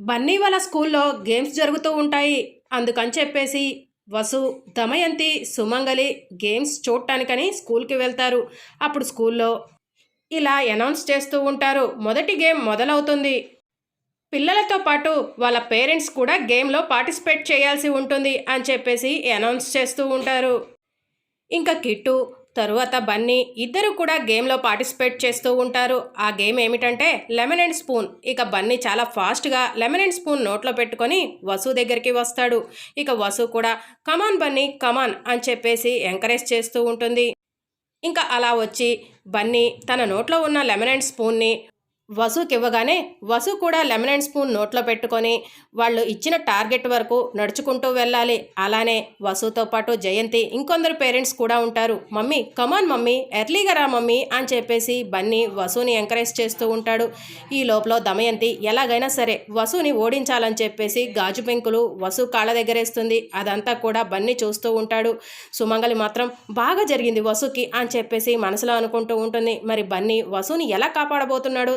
బన్నీ వాళ్ళ స్కూల్లో గేమ్స్ జరుగుతూ ఉంటాయి. అందుకని చెప్పేసి వసు దమయంతి సుమంగలి గేమ్స్ చూడటానికని స్కూల్కి వెళ్తారు. అప్పుడు స్కూల్లో ఇలా అనౌన్స్ చేస్తూ ఉంటారు. మొదటి గేమ్ మొదలవుతుంది. పిల్లలతో పాటు వాళ్ళ పేరెంట్స్ కూడా గేమ్లో పార్టిసిపేట్ చేయాల్సి ఉంటుంది అని చెప్పేసి అనౌన్స్ చేస్తూ ఉంటారు. ఇంకా కిట్టు తరువాత బన్నీ ఇద్దరు కూడా గేమ్లో పార్టిసిపేట్ చేస్తూ ఉంటారు. ఆ గేమ్ ఏమిటంటే లెమన్ అండ్ స్పూన్. ఇక బన్నీ చాలా ఫాస్ట్గా లెమన్ అండ్ స్పూన్ నోట్లో పెట్టుకొని వసు దగ్గరికి వస్తాడు. ఇక వసు కూడా కమాన్ బన్నీ కమాన్ అని చెప్పేసి ఎంకరేజ్ చేస్తూ ఉంటుంది. ఇంకా అలా వచ్చి బన్నీ తన నోట్లో ఉన్న లెమన్ అండ్ స్పూన్ని వసుకి ఇవ్వగానే వసు కూడా లెమన్ అండ్ స్పూన్ నోట్లో పెట్టుకొని వాళ్ళు ఇచ్చిన టార్గెట్ వరకు నడుచుకుంటూ వెళ్ళాలి. అలానే వసుతో పాటు జయంతి ఇంకొందరు పేరెంట్స్ కూడా ఉంటారు. మమ్మీ కమాన్ మమ్మీ ఎర్లీగా రా మమ్మీ అని చెప్పేసి బన్నీ వసుని ఎంకరేజ్ చేస్తూ ఉంటాడు. ఈ లోపల దమయంతి ఎలాగైనా సరే వసుని ఓడించాలని చెప్పేసి గాజు పెంకులు వసు కాళ్ళ దగ్గరేస్తుంది. అదంతా కూడా బన్నీ చూస్తూ ఉంటాడు. సుమంగలి మాత్రం బాగా జరిగింది వసుకి అని చెప్పేసి మనసులో అనుకుంటూ ఉంటుంది. మరి బన్నీ వసుని ఎలా కాపాడబోతున్నాడో